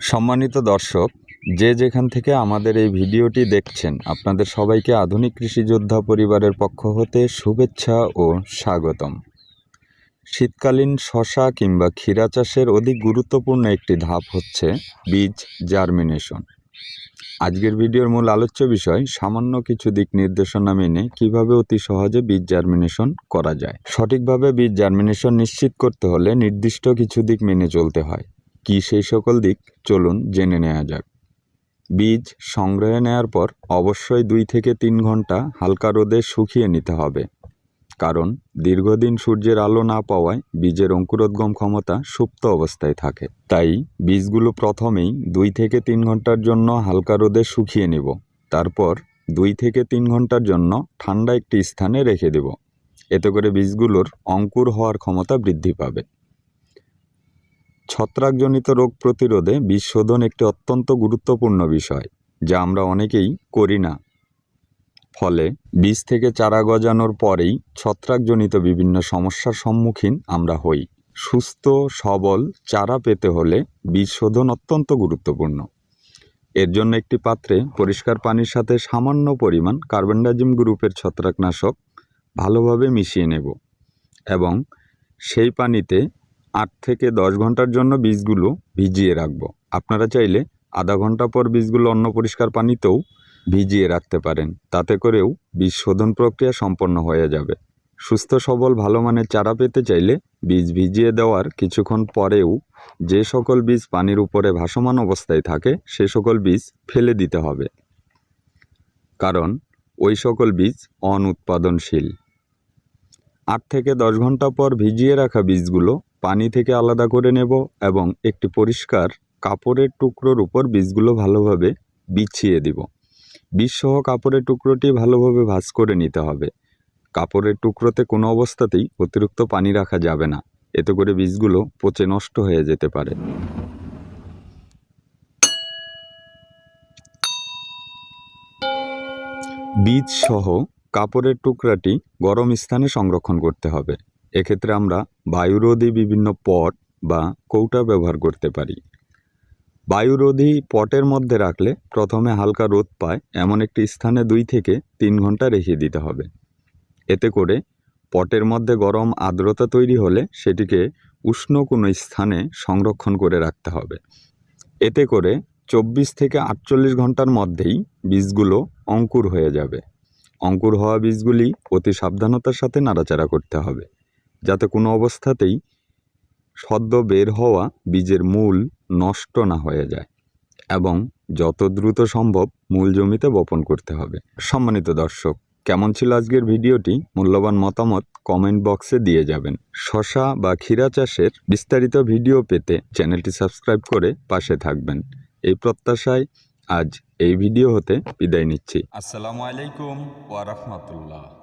সম্মানিত দর্শক, যে যেখান থেকে আমাদের এই ভিডিওটি দেখছেন, আপনাদের সবাইকে আধুনিক কৃষি যোদ্ধা পরিবারের পক্ষ হতে শুভেচ্ছা ও স্বাগতম। শীতকালীন শশা কিংবা ক্ষীরা চাষের অধিক গুরুত্বপূর্ণ একটি ধাপ হচ্ছে বীজ জার্মিনেশন। আজকের ভিডিওর মূল আলোচ্য বিষয়, সামান্য কিছু দিক নির্দেশনা মেনে কীভাবে অতি সহজে বীজ জার্মিনেশন করা যায়। সঠিকভাবে বীজ জার্মিনেশন নিশ্চিত করতে হলে নির্দিষ্ট কিছু দিক মেনে চলতে হয়। কি সেই সকল দিক চলুন জেনে নেওয়া যাক। বীজ সংগ্রহে নেওয়ার পর অবশ্যই দুই থেকে তিন ঘণ্টা হালকা রোদে শুকিয়ে নিতে হবে। কারণ দীর্ঘদিন সূর্যের আলো না পাওয়ায় বীজের অঙ্কুরোদ্গম ক্ষমতা সুপ্ত অবস্থায় থাকে। তাই বীজগুলো প্রথমেই দুই থেকে তিন ঘণ্টার জন্য হালকা রোদে শুকিয়ে নেব। তারপর দুই থেকে তিন ঘণ্টার জন্য ঠান্ডা একটি স্থানে রেখে দেব। এতে করে বীজগুলোর অঙ্কুর হওয়ার ক্ষমতা বৃদ্ধি পাবে। ছত্রাকজনিত রোগ প্রতিরোধে বীজ শোধন একটি অত্যন্ত গুরুত্বপূর্ণ বিষয়, যা আমরা অনেকেই করি না। ফলে বীজ থেকে চারা গজানোর পরেই ছত্রাকজনিত বিভিন্ন সমস্যার সম্মুখীন আমরা হই। সুস্থ, সবল চারা পেতে হলে বীজ শোধন অত্যন্ত গুরুত্বপূর্ণ। এর জন্য একটি পাত্রে পরিষ্কার পানির সাথে সামান্য পরিমাণ কার্বনডাজিম গ্রুপের ছত্রাকনাশক ভালোভাবে মিশিয়ে নেব এবং সেই পানিতে আট থেকে দশ ঘণ্টার জন্য বীজগুলো ভিজিয়ে রাখব। আপনারা চাইলে আধা ঘণ্টা পর বীজগুলো অন্য পরিষ্কার পানিতেও ভিজিয়ে রাখতে পারেন। তাতে করেও বীজ শোধন প্রক্রিয়া সম্পন্ন হয়ে যাবে। সুস্থ, সবল, ভালো মানের চারা পেতে চাইলে বীজ ভিজিয়ে দেওয়ার কিছুক্ষণ পরেও যে সকল বীজ পানির উপরে ভাসমান অবস্থায় থাকে, সে সকল বীজ ফেলে দিতে হবে। কারণ ওই সকল বীজ অনুৎপাদনশীল। আট থেকে দশ ঘণ্টা পর ভিজিয়ে রাখা বীজগুলো পানি থেকে আলাদা করে নেব এবং একটি পরিষ্কার কাপড়ের টুকরোর উপর বীজগুলো ভালোভাবে বিছিয়ে দিব। বীজসহ কাপড়ের টুকরোটি ভালোভাবে ভাঁজ করে নিতে হবে। কাপড়ের টুকরোতে কোনো অবস্থাতেই অতিরিক্ত পানি রাখা যাবে না। এতে করে বীজগুলো পচে নষ্ট হয়ে যেতে পারে। বীজ সহ কাপড়ের টুকরাটি গরম স্থানে সংরক্ষণ করতে হবে। এক্ষেত্রে আমরা বায়ুরোধী বিভিন্ন পট বা কৌটা ব্যবহার করতে পারি। বায়ুরোধী পটের মধ্যে রাখলে প্রথমে হালকা রোদ পায়, এমন একটি স্থানে দুই থেকে তিন ঘণ্টা রেখে দিতে হবে। এতে করে পটের মধ্যে গরম আর্দ্রতা তৈরি হলে সেটিকে উষ্ণ কোনো স্থানে সংরক্ষণ করে রাখতে হবে। এতে করে চব্বিশ থেকে আটচল্লিশ ঘণ্টার মধ্যেই বীজগুলো অঙ্কুর হয়ে যাবে। অঙ্কুর হওয়া বীজগুলি অতি সাবধানতার সাথে নাড়াচাড়া করতে হবে। যাতে কোনো অবস্থাতেই সদ্য বের হওয়া বীজের মূল নষ্ট না হয়ে যায় এবং যত দ্রুত সম্ভব মূল জমিতে বপন করতে হবে। সম্মানিত দর্শক, কেমন ছিল আজকের ভিডিওটি? মূল্যবান মতামত কমেন্ট বক্সে দিয়ে যাবেন। শশা বা ক্ষীরা চাষের বিস্তারিত ভিডিও পেতে চ্যানেলটি সাবস্ক্রাইব করে পাশে থাকবেন। এই প্রত্যাশায় আজ এই ভিডিও হতে বিদায় নিচ্ছি। আসসালামু আলাইকুম ওয়া রাহমাতুল্লাহ।